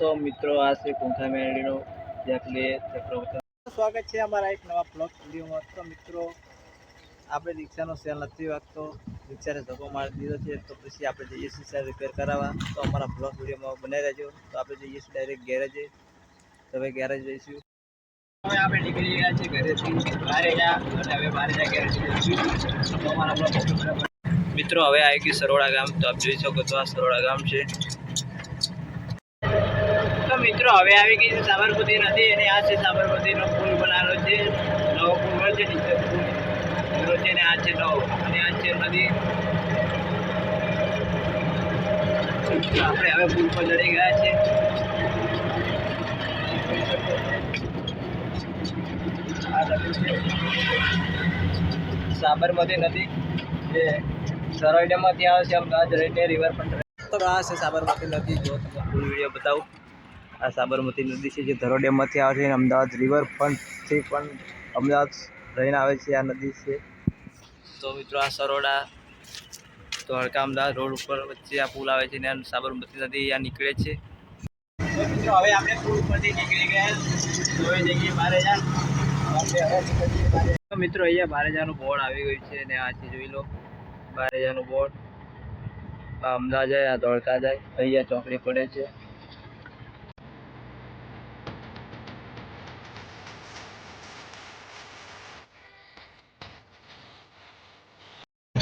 તો મિત્રો આ છે કુંઠા મેળીનો તે સ્વાગત છે અમારા એક નવા બ્લોગ વિડીયોમાં. તો મિત્રો આપણે રિક્ષાનો સેલ નથી વાગતો. રિક્ષાને ધક્કો મારી દીધો છે. તો પછી આપણે જઈએ છીએ સેલ રિપેર કરાવવા. તો અમારા બ્લોગ વિડીયોમાં બનાવી રહેજો. તો આપણે જઈએ છીએ ડાયરેક્ટ ગેરેજે. તો હવે ગેરેજ જઈશું. હવે આપણે નીકળી ગયા છીએ ઘરેથી. બહાર અને હવે બહાર જા ગેરેજ જઈશું. તો અમારા બ્લોગ મિત્રો હવે આવી ગયું સરોડા ગામ. તો આપ જોઈ શકો તો આ સરોડા ગામ છે. મિત્રો, હવે આવી ગઈ છે સાબરમતી નદી અને આ છે સાબરમતીનો પુલ બનાવેલો છે. નવો પુલ છે છે ને આ છે નવો અને આ છે નદી. આપણે હવે પુલ પર ચડી ગયા છે. સાબરમતી નદી જે સરોઈ ત્યાં છે અમદાવાદ રહીને રિવર પણ તો આ છે સાબરમતી નદી. જો તમને ફૂલ વીડિયો બતાવું. આ સાબરમતી નદી છે જે ધરો ડેમમાંથી આવે છે અને અમદાવાદ રિવરફ્રન્ટથી પણ અમદાવાદ રહીને આવે છે આ નદી છે. તો મિત્રો આ સરોડા ધોળકા અમદાવાદ રોડ ઉપર વચ્ચે આ પુલ આવે છે ને સાબરમતી નદી આ નીકળે છે. મિત્રો હવે આપણે પુલ ઉપરથી નીકળી ગયા. હવે જઈએ બારેજા તો મિત્રો અહીંયા બારેજાનું બોર્ડ આવી ગયું છે ને આ છે જોઈ લો. બારેજાનું બોર્ડ અમદાવાદ જાય આ ધોળકા જાય અહીંયા ચોકડી પડે છે.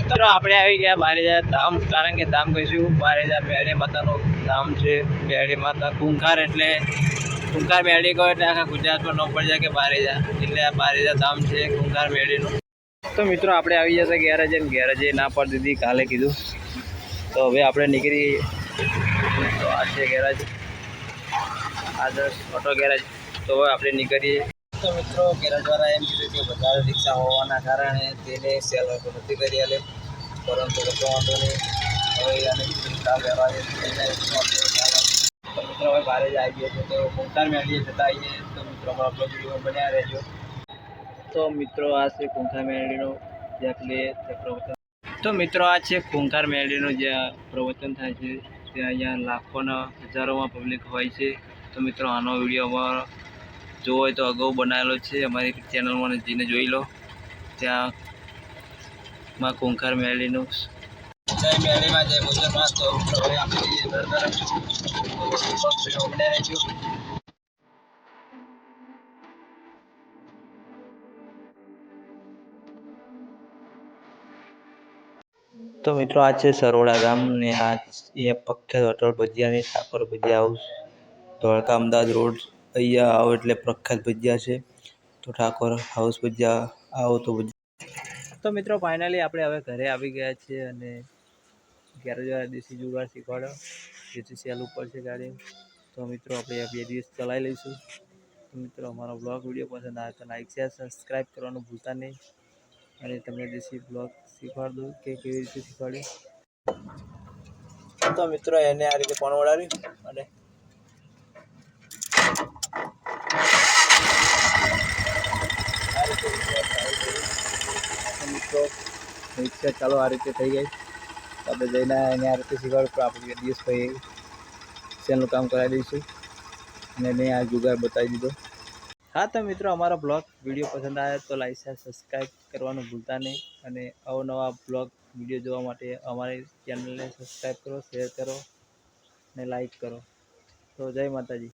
મિત્રો, આપણે આવી ગયા બારેજા ધામ. કારણ કે ધામ કહીશું, બારેજા બેડી માતાનું ધામ છે. બેડી માતા કુંખાર એટલે કુંખાર બેડી કહો એટલે આખા ગુજરાતમાં ન પડી જાય કે બારેજા. એટલે આ બારેજા ધામ છે, કુંખાર બેડીનું તો મિત્રો, આપણે આવી જશે ગેરેજે ને ગેરેજે. ના પર દીધી, કાલે કીધું. તો હવે આપણે નીકળી. તો આ છે ગેરેજ. આદર્શ ઓટો ગેરેજ. તો હવે આપણે નીકળીએ. તો મિત્રો ગેરેજવાળા એમ કીધું કે વધારે રિક્ષા હોવાના કારણે તેને સેલ નથી કરી આલે. પરંતુ કશો વાંધો નહીં. હવે આને કામ વ્યવહાર તો મિત્રો હવે બહાર જ આવી ગયા છે. તો મુમતાર મેળવીએ જતા આવીએ તો મિત્રો અમારો બ્લોગ વીડિયો બન્યા રહેજો. તો મિત્રો આ છે કુંકાર મેળવીનો જે આપણે પ્રવચન. તો મિત્રો આ છે કુંકાર મેળીનું જ્યાં પ્રવચન થાય છે. ત્યાં અહીંયા લાખોના હજારોમાં પબ્લિક હોય છે. તો મિત્રો આનો વીડિયો અમારો જોવો હોય તો અગાઉ બનાવેલો છે. અમારી ચેનલમાં જઈને જોઈ લો. ત્યાં માં કુંખાર મેળીનું મેળીમાં મુસલમાન આપણે તો મિત્રો આ છે સરોડા ગામ ને આ એ પ્રખ્યાત હોટલ ભજીયાની ઠાકોર ભજીયા હાઉસ ધોળકા અમદાવાદ રોડ. અહીંયા આવો એટલે પ્રખ્યાત ભજીયા છે. તો ઠાકોર હાઉસ ભજીયા આવો તો તો મિત્રો ફાઇનલી આપણે હવે ઘરે આવી ગયા છીએ અને ગેરેજવાળા દેશી જુગાડ શીખવાડો. જેથી સેલ ઉપર છે ગાડી. તો મિત્રો આપણે બે દિવસ ચલાવી લઈશું. તો મિત્રો અમારો બ્લોગ વીડિયો પસંદ આવે તો લાઈક શેર સબસ્ક્રાઈબ કરવાનું ભૂલતા નહીં. અને તમને દેશી બ્લોગ શીખવાડ દઉં કે કેવી રીતે શીખવાડ્યું. તો મિત્રો એને આ રીતે પણ વળાવ્યું અને મિત્રો રિક્ષા ચાલો આ રીતે થઈ ગઈ. આપણે જઈને એને આ રીતે શીખવાડું પણ આપણે દિવસ ભાઈ સેલનું કામ કરાવી દઈશું. અને મેં આ જુગાર બતાવી દીધો. હા, તો મિત્રો, અમારો બ્લોગ વીડિયો પસંદ આવે તો લાઈક, શેર, સબસ્ક્રાઈબ કરવાનું ભૂલતા નહીં. અને અવનવા બ્લોગ વીડિયો જોવા માટે અમારી ચેનલને સબસ્ક્રાઈબ કરો, શેર કરો અને લાઈક કરો. તો જય માતાજી.